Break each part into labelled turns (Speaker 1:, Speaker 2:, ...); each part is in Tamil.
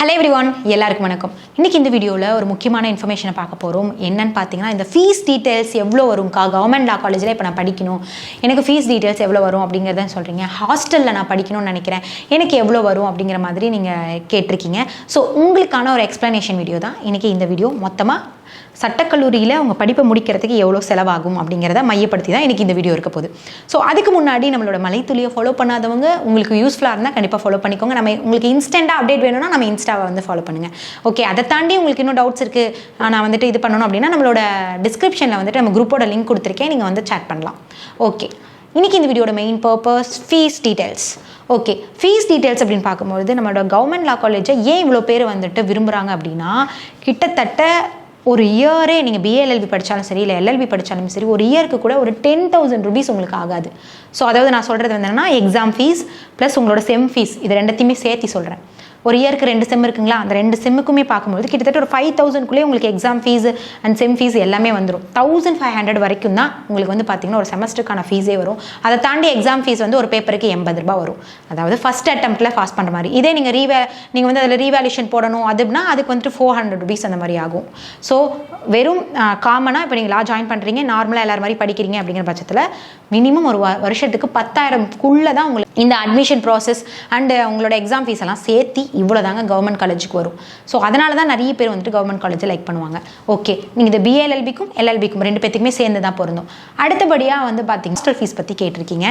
Speaker 1: ஹலோ எவ்ரி ஒன் எல்லாருக்கும் வணக்கம். இன்றைக்கி இந்த வீடியோவில் ஒரு முக்கியமான இன்ஃபர்மேஷனை பார்க்க போகிறோம் என்னன்னு பார்த்தீங்கன்னா இந்த ஃபீஸ் டீட்டெயில்ஸ் எவ்வளோ வரும்க்கா கவர்மெண்ட் லா காலேஜில் இப்போ நான் படிக்கணும். எனக்கு ஃபீஸ் டீட்டெயில்ஸ் எவ்வளோ வரும் அப்படிங்கிறத சொல்கிறீங்க ஹாஸ்டலில் நான் படிக்கணும்னு நினைக்கிறேன். எனக்கு எவ்வளோ வரும் அப்படிங்கிற மாதிரி நீங்கள் கேட்டிருக்கீங்க. ஸோ உங்களுக்கான ஒரு எக்ஸ்ப்ளனேஷன் வீடியோ தான். இன்றைக்கி இந்த வீடியோ மொத்தமாக சட்டக்கல்லூரியில் அவங்க படிப்பை முடிக்கிறதுக்கு எவ்வளோ செலவாகும் அப்படிங்கிறத மையப்படுத்தி தான் எனக்கு இந்த வீடியோ இருக்க போகுது. ஸோ அதுக்கு முன்னாடி நம்மளோட மலைத்துளியை ஃபாலோ பண்ணாதவங்க உங்களுக்கு யூஸ்ஃபுல்லாக இருந்தால் கண்டிப்பாக ஃபாலோ பண்ணிக்கோங்க. நம்ம உங்களுக்கு இன்ஸ்டண்ட்டாக அப்டேட் வேணும்னா நம்ம இன்ஸ்டாவை வந்து ஃபாலோ பண்ணுங்கள் ஓகே அதை தாண்டி உங்களுக்கு இன்னும் டவுட்ஸ் இருக்குது நான் வந்துட்டு இது பண்ணணும் அப்படின்னா நம்மளோட டிஸ்கிரிப்ஷனில் வந்துட்டு நம்ம குரூப்போட லிங்க் கொடுத்துருக்கேன் நீங்கள் வந்து சேட் பண்ணலாம். ஓகே இன்றைக்கி இந்த வீடியோட main purpose fees details okay fees details அப்படின்னு பார்க்கும்பொழுது நம்மளோட கவர்மெண்ட் லா காலேஜை ஏன் இவ்வளோ பேர் வந்துட்டு விரும்புகிறாங்க அப்படின்னா கிட்டத்தட்ட ஒரு இயரே நீங்கள் பிஏஎல்எல்பி படித்தாலும் சரி இல்லை எல்எல்பி படித்தாலும் சரி ஒரு இயருக்கு கூட ஒரு டென் தௌசண்ட் ருபீஸ் உங்களுக்கு ஆகாது. ஸோ அதாவது நான் சொல்கிறது வந்து எக்ஸாம் ஃபீஸ் ப்ளஸ் உங்களோட செம் ஃபீஸ் இது ரெண்டத்தையுமே சேர்த்து சொல்கிறேன் ஒரு இயருக்கு ரெண்டு செம் இருக்குங்களா? அந்த ரெண்டு செம்முக்குமே பார்க்கும்போது கிட்டத்தட்ட ஒரு ஃபைவ் தௌசண்ட்குள்ளே உங்களுக்கு exam fees and sem fees எல்லாமே வந்துடும் தௌசண்ட் ஃபைவ் ஹண்ட்ரட் வரைக்கும் தான் உங்களுக்கு வந்து பார்த்தீங்கன்னா ஒரு செமஸ்டருக்கான ஃபீஸே வரும். அதை தாண்டி எக்ஸாம் ஃபீஸ் வந்து ஒரு பேப்பருக்கு எண்பது ரூபாய் வரும். அதாவது ஃபஸ்ட் அட்டம்ப்ட்டில் பாஸ் பண்ணுற மாதிரி. இதே நீங்கள் ரீவே நீங்கள் வந்து அதில் ரீவேல்யூஷன் போடணும். அதுனா அதுக்கு வந்துட்டு ஃபோர் ஹண்ட்ரட் ருபீஸ் அந்த மாதிரி ஆகும். ஸோ வெறும் காமனாக இப்போ நீங்கள் லா ஜாயின் பண்ணுறீங்க நார்மலாக எல்லாரும் மாதிரி படிக்கிறீங்க அப்படிங்கிற பட்சத்தில் மினிமம் ஒரு வ- வருஷத்துக்கு பத்தாயிரம்குள்ளே தான் உங்களுக்கு இந்த அட்மிஷன் ப்ராசஸ் அண்டு உங்களோட எக்ஸாம் ஃபீஸ் எல்லாம் சேர்த்து இவ்வளோ தாங்க கவர்மெண்ட் காலேஜுக்கு வரும். ஸோ அதனால தான் நிறைய பேர் வந்துட்டு கவர்மெண்ட் காலேஜை லைக் பண்ணுவாங்க. ஓகே நீங்கள் இந்த பிஏஎல்எல்பிக்கும் எல்எல்பிக்கும் ரெண்டு பேத்துக்குமே சேர்ந்து தான் பொருந்தும். அடுத்தபடியாக வந்து பார்த்தீங்க ஹாஸ்டல் ஃபீஸ் பற்றி கேட்டிருக்கீங்க.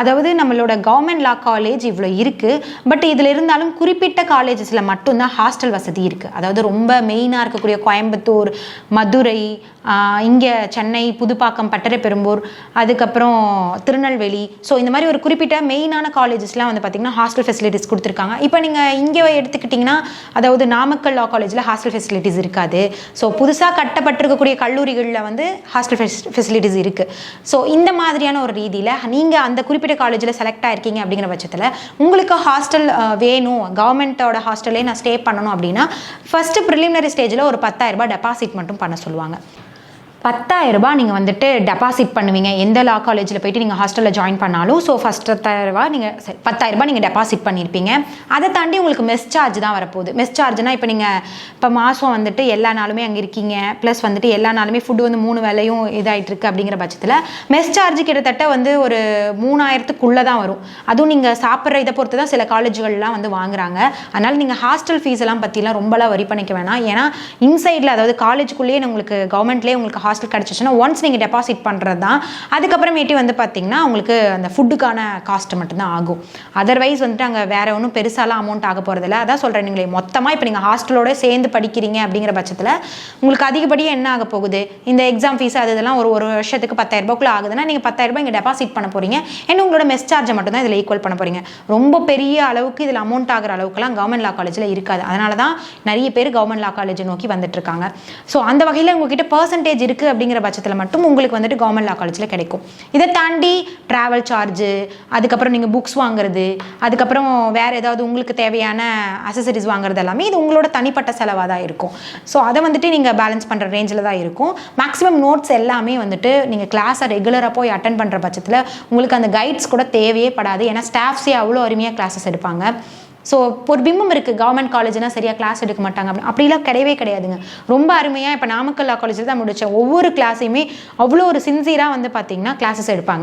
Speaker 1: அதாவது நம்மளோட கவர்மெண்ட் லா காலேஜ் இவ்வளோ இருக்குது பட் இதில் இருந்தாலும் குறிப்பிட்ட காலேஜஸில் மட்டும்தான் ஹாஸ்டல் வசதி இருக்குது அதாவது ரொம்ப மெயினாக இருக்கக்கூடிய கோயம்புத்தூர் மதுரை இங்கே சென்னை புதுப்பாக்கம் பட்டரைப்பெரும்பூர் அதுக்கப்புறம் திருநெல்வேலி. ஸோ இந்த மாதிரி ஒரு குறிப்பிட்ட மெயினான காலேஜஸ்லாம் வந்து பார்த்திங்கன்னா ஹாஸ்டல் ஃபெசிலிட்டிஸ் கொடுத்துருக்காங்க. இப்போ நீங்கள் இங்கே எடுத்துக்கிட்டிங்கன்னா அதாவது நாமக்கல் லா காலேஜில் ஹாஸ்டல் ஃபெசிலிட்டிஸ் இருக்காது. ஸோ புதுசாக கட்டப்பட்டிருக்கக்கூடிய கல்லூரிகளில் வந்து ஹாஸ்டல் ஃபெசிலிட்டிஸ் இருக்குது ஸோ இந்த மாதிரியான ஒரு ரீதியில் நீங்கள் அந்த குறிப்பிட்ட காலேஜில் செலக்ட் ஆயிருக்கீங்க அப்படிங்கிற பட்சத்தில் உங்களுக்கு ஹாஸ்டல் வேணும். கவர்மெண்ட்டோட ஹாஸ்டல்லே நான் ஸ்டே பண்ணணும் அப்படின்னா ஃபஸ்ட்டு ப்ரிலிமினரி ஸ்டேஜில் ஒரு 10000 ரூபாய் டெபாசிட் மட்டும் பண்ண சொல்லுவாங்க. 10000 ரூபாய் நீங்கள் வந்துட்டு டெபாசிட் பண்ணுவீங்க. எந்த லா காலேஜில் போயிட்டு நீங்கள் ஹாஸ்டலில் ஜாயின் பண்ணாலும் ஸோ ஃபஸ்ட் பத்தாயிரரூபா நீங்கள் சரி, 10000 ரூபாய் நீங்கள் டெபாசிட் பண்ணியிருப்பீங்க அதை தாண்டி உங்களுக்கு மெஸ் சார்ஜ் தான் வரப்போகுது. மெஸ் சார்ஜ்னால் இப்போ நீங்கள் இப்போ மாதம் வந்துட்டு எல்லா நாளுமே அங்கே இருக்கீங்க. ப்ளஸ் வந்துட்டு எல்லா நாளுமே ஃபுட்டு வந்து மூணு வேலையும் இதாயிட்டு அப்படிங்கிற பட்சத்தில் மெஸ் சார்ஜ் கிட்டத்தட்ட வந்து ஒரு மூணாயிரத்துக்குள்ளே தான் வரும். அதுவும் நீங்கள் சாப்பிட்ற இதை பொறுத்து தான் சில காலேஜுகள்லாம் வந்து வாங்குறாங்க. அதனால் நீங்கள் ஹாஸ்டல் ஃபீஸ் எல்லாம் பற்றிலாம் ரொம்பலாம் வரி பண்ணிக்க வேணாம். ஏன்னா இன்சைடில் அதாவது காலேஜுக்குள்ளேயே உங்களுக்கு கவர்மெண்ட்லேயே உங்களுக்கு ஹாஸ்டல் கிடச்சிச்சுன்னா ஒன்ஸ் நீங்கள் டெபாசிட் பண்ணுறது தான் அதுக்கப்புறமேட்டி வந்து பார்த்தீங்கன்னா உங்களுக்கு அந்த ஃபுட்டுக்கான காஸ்ட் மட்டும்தான் ஆகும். அதர்வைஸ் வந்துட்டு அங்கே வேறு ஒன்றும் பெருசாலாம் அமௌண்ட் ஆக போகிறதில்ல அதான் சொல்கிறேன் நீங்களே மொத்தமாக இப்போ நீங்கள் ஹாஸ்டலோட சேர்ந்து படிக்கிறீங்க அப்படிங்கிற பட்சத்தில் உங்களுக்கு அதிகப்படியாக என்ன ஆக போகுது? இந்த எக்ஸாம் ஃபீஸ் அது இதெல்லாம் ஒரு ஒரு வருஷத்துக்கு பத்தாயிரரூபாக்குள்ளே ஆகுதுன்னா நீங்கள் பத்தாயிரரூபா இங்கே டெபாசிட் பண்ண போகிறீங்க ஏன்னா உங்களோட மெஸ் சார்ஜை மட்டும் தான் இதில் ஈக்குவல் பண்ண போகிறீங்க ரொம்ப பெரிய அளவுக்கு இதில் அமௌண்ட் ஆகிற அளவுக்குலாம் கவர்மெண்ட் லா காலேஜில் இருக்காது. அதனால தான் நிறைய பேர் கவர்மெண்ட் லா காலேஜை நோக்கி வந்துட்டு இருக்காங்க. ஸோ அந்த வகையில் உங்ககிட்ட பர்சன்டேஜ் இருக்குது அப்படிங்கிற பட்சத்தில் மட்டும் உங்களுக்கு வந்துட்டு கவர்மெண்ட் லா காலேஜில் கிடைக்கும். இதை தாண்டி ட்ராவல் சார்ஜு அதுக்கப்புறம் நீங்கள் புக்ஸ் வாங்குறது அதுக்கப்புறம் வேறு ஏதாவது உங்களுக்கு தேவையான அசசரிஸ் வாங்குறது எல்லாமே இது உங்களோட தனிப்பட்ட செலவாக தான் இருக்கும். ஸோ அதை வந்துட்டு நீங்கள் பேலன்ஸ் பண்ணுற ரேஞ்சில் தான் இருக்கும். மேக்ஸிமம் நோட்ஸ் எல்லாமே வந்துட்டு நீங்கள் கிளாஸை ரெகுலராக போய் அட்டன் பண்ணுற பட்சத்தில் உங்களுக்கு அந்த கைட்ஸ் கூட தேவையே படாது. ஏன்னா ஸ்டாஃப்ஸே அவ்வளோ அருமையாக கிளாஸஸ் எடுப்பாங்க. ஸோ ஒரு பிம்பம் இருக்குது கவர்மெண்ட் காலேஜ்னா சரியாக கிளாஸ் எடுக்க மாட்டாங்க. அப்படி அப்படிலாம் கிடையவே கிடையாதுங்க. ரொம்ப அருமையாக இப்போ நாமக்கல் லா காலேஜில் தான் முடித்தேன் ஒவ்வொரு கிளாஸையுமே அவ்வளோ ஒரு சின்சியராக வந்து பார்த்தீங்கன்னா கிளாஸஸ் எடுப்பாங்க.